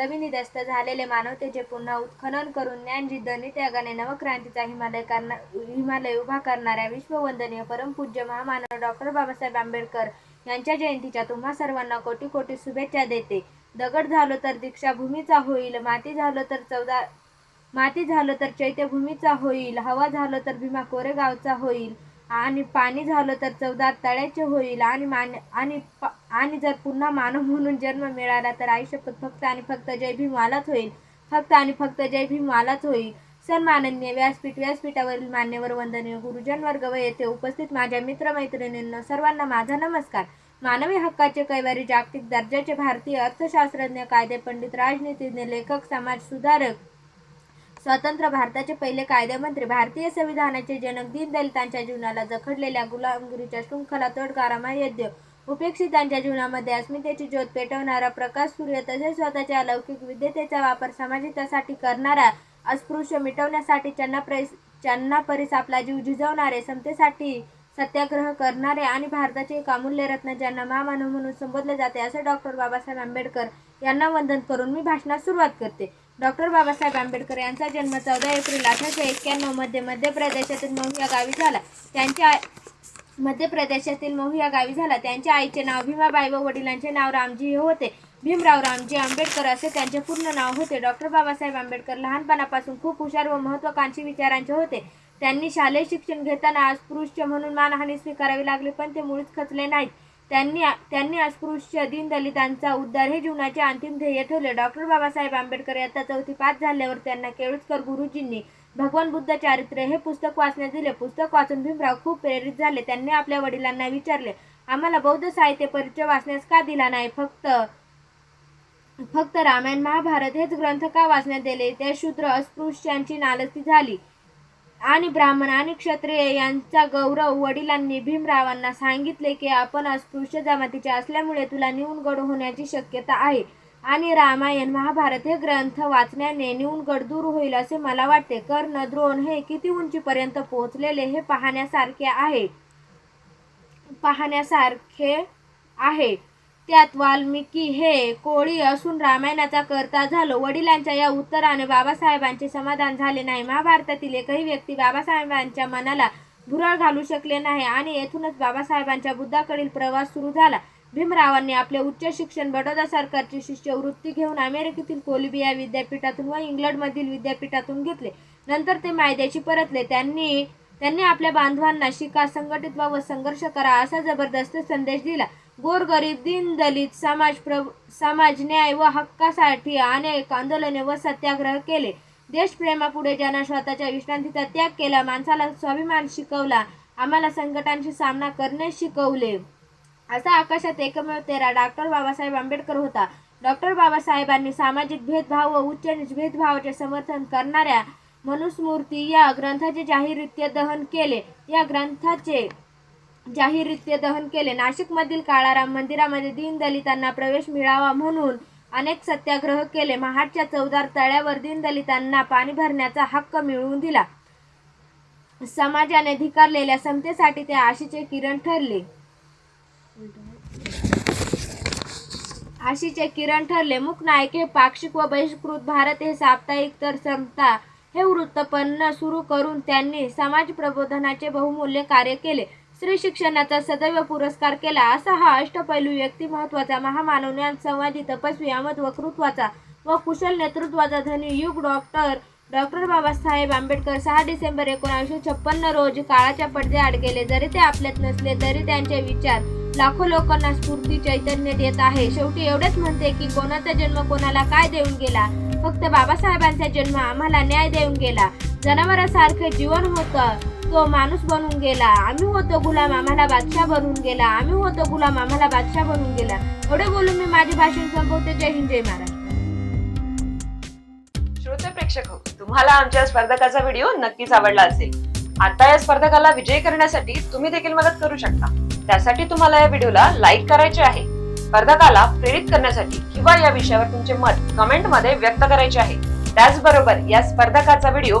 जमिनीदस्त झालेले मानवतेचे पुन्हा उत्खनन करून ज्ञानजी जिद्द नित्यागाने नवक्रांतीचा हिमालय करणार हिमालय उभा करणाऱ्या विश्ववंदनीय परमपूज्य महामानव डॉक्टर बाबासाहेब आंबेडकर यांच्या जयंतीच्या तुम्हा सर्वांना कोटी कोटी शुभेच्छा देते. दगड झालो तर दीक्षाभूमीचा होईल माती झालो तर चौदा माती झालं तर चैत्यभूमीचा होईल हवा झालं तर भीमा कोरेगावचा होईल आणि पाणी झालं तर चौदा तळ्याचे होईल आणि मान आणि पा आणि जर पुन्हा मानव म्हणून जन्म मिळाला तर आयुष्य फक्त आणि फक्त जय भीम वालाच होईल. फक्त आणि फक्त जय भीम वालाच होईल. सन्माननीय व्यासपीठ व्यासपीठावरील मान्यवर वंदनीय गुरुजन वर्ग व येथे उपस्थित माझ्या मित्रमैत्रिणींना सर्वांना माझा नमस्कार. मानवी हक्काचे कैवारी जागतिक दर्जाचे भारतीय अर्थशास्त्रज्ञ कायदे पंडित राजनीतिज्ञ लेखक समाज सुधारक स्वतंत्र भारताचे पहिले कायदेमंत्री भारतीय संविधानाचे जनक दीनदलितांच्या जीवनाला जखडलेल्या गुलामगिरीच्या शृंखला तोडकारा महायज्ञ उपेक्षितांच्या जीवनामध्ये अस्मितेची ज्योत पेटवणारा प्रकाश सूर्य तसेच स्वतःच्या अलौकिक विद्यतेचा वापर समाजितासाठी करणारा अस्पृश्य मिटवण्यासाठी चन्ना परिस चन्ना परिस आपला जीव झिजवणारे समतेसाठी सत्याग्रह करणारे आणि भारताचे एक अमूल्य रत्न ज्यांना महामानव म्हणून संबोधले जाते असे डॉक्टर बाबासाहेब आंबेडकर यांना वंदन करून मी भाषणास सुरुवात करते. डॉक्टर बाबासाहेब आंबेडकर यांचा जन्म चौदा एप्रिल अठराशे एक्क्याण्णवमध्ये मध्य प्रदेशातील मऊ या गावी झाला. त्यांच्या मध्य प्रदेशातील महू या गावी झाला. त्यांच्या आईचे नाव भीमाबाई व वडिलांचे नाव रामजी हे होते. भीमराव रामजी आंबेडकर असे त्यांचे पूर्ण नाव होते. डॉक्टर बाबासाहेब आंबेडकर लहानपणापासून खूप हुशार व महत्वाकांक्षी विचारांचे होते. त्यांनी शालेय शिक्षण घेताना अस्पृश्य म्हणून मानहानी स्वीकारावी लागली पण ते मुळीच खचले नाहीत. त्यांनी त्यांनी अस्पृश्य दीनदलितांचा उद्धार हे जीवनाचे अंतिम ध्येय ठेवले डॉक्टर बाबासाहेब आंबेडकर यांचा चौथी पास झाल्यावर त्यांना केळुसकर गुरुजींनी भगवान बुद्ध चारित्र्य हे पुस्तक वाचण्यात दिले. पुस्तक वाचून भीमराव खूप प्रेरित झाले. त्यांनी आपल्या वडिलांना विचारले आम्हाला बौद्ध साहित्य परिचय वाचण्यास का दिला नाही? फक्त फक्त रामायण महाभारत हेच ग्रंथ का वाचण्यात दिले त्या शूद्र अस्पृश्यांची नालस्ती झाली. आणि ब्राह्मण आणि क्षत्रिय यांचा गौरव वडिलांनी भीमरावांना सांगितले की आपण अस्पृश्य जमातीचे असल्यामुळे तुला न्यूनगड होण्याची शक्यता आहे. आणि रामायण महाभारत हे ग्रंथ वाचण्याने न्यूनगड दूर होईल असे मला वाटते. कर्ण द्रोण हे किती उंचीपर्यंत पोहोचलेले हे पाहण्यासारखे आहे. पाहण्यासारखे आहे. त्यात वाल्मिकी हे कोळी असून रामायणाचा करता झालो. वडिलांच्या या उत्तराने बाबासाहेबांचे समाधान झाले नाही. महाभारतातील एकही व्यक्ती बाबासाहेबांच्या मनाला भुरळ घालू शकले नाही आणि येथूनच बाबासाहेबांच्या बुद्धाकडील प्रवास सुरू झाला. भीमरावांनी आपले उच्च शिक्षण बडोदा सरकारची शिष्यवृत्ती घेऊन अमेरिकेतील कोलंबिया विद्यापीठातून व इंग्लंडमधील विद्यापीठातून घेतले. नंतर ते मायद्याशी परतले. त्यांनी त्यांनी आपल्या बांधवांना शिका संघटित व्हा व संघर्ष करा असा जबरदस्त संदेश दिला. गोरगरीब दीनदलित समाज प्र समाज न्याय व हक्कासाठी अनेक आंदोलने व सत्याग्रह केले. देशप्रेमापुढे ज्यांना स्वतःच्या विश्रांतीचा त्याग केला माणसाला स्वाभिमान शिकवला आम्हाला संकटांशी सामना करणे शिकवले. असा आकाशात एकमेव तेरा डॉक्टर बाबासाहेब आंबेडकर होता. डॉक्टर बाबासाहेबांनी सामाजिक भेदभाव व उच्च नीच भेदभावाचे समर्थन करणाऱ्या मनुस्मूर्ती या ग्रंथाचे जाहीररित्या दहन केले. या ग्रंथाचे जाहीररित्या दहन केले. नाशिकमधील काळाराम मंदिरामध्ये दीनदलितांना प्रवेश मिळावा म्हणून अनेक सत्याग्रह केले. महाडच्या चौदार तळ्यावर दीनदलितांना पाणी भरण्याचा हक्क मिळवून दिला. समाजाने धिकारलेल्या समतेसाठी ते आशीचे किरण ठरले. आशीचे किरण ठरले. मूक नायक हे पाक्षिक व बहिष्कृत भारत हे साप्ताहिक तर समता हे वृत्तपन्न सुरू करून त्यांनी समाज प्रबोधनाचे बहुमूल्य कार्य केले. स्त्री शिक्षणाचा सदैव पुरस्कार केला. असा हा अष्टपैलू व्यक्ती महत्त्वाचा महामानव ज्ञानसंवादी तपस्वी अमत वक्तृत्वाचा व कुशल नेतृत्वाचा धनी युग डॉक्टर डॉक्टर बाबासाहेब आंबेडकर सहा डिसेंबर एकोणीसशे छप्पन्न रोजी काळाच्या पडद्याआड गेले. जरी ते आपल्यात नसले तरी त्यांचे विचार लाखो लोकांना स्फूर्ती चैतन्य देत आहे. शेवटी एवढेच म्हणते की कोणाचा जन्म कोणाला काय देऊन गेला? फक्त बाबासाहेबांचा जन्म आम्हाला न्याय देऊन गेला. जनावरासारखे जीवन होतं. तो माणूस बनून गेला. आम्ही होतो गुलाम आम्हाला बादशाह बनून गेला. आम्ही होतो गुलाम आम्हाला बादशाह बनून गेला. एवढे बोलून मी माझे भाषण संपवते. जय हिंद जय महाराष्ट्र. श्रोते प्रेक्षक हो, तुम्हाला आमच्या स्पर्धकाचा व्हिडिओ नक्कीच आवडला असेल. आता या स्पर्धकाला विजयी करण्यासाठी तुम्ही देखील मदत करू शकता. त्यासाठी तुम्हाला या व्हिडिओला लाईक करायचे आहे. स्पर्धकाला प्रेरित करण्यासाठी किंवा या विषयावर तुमचे मत कमेंटमध्ये व्यक्त करायचे आहे. त्याचबरोबर या स्पर्धकाचा व्हिडिओ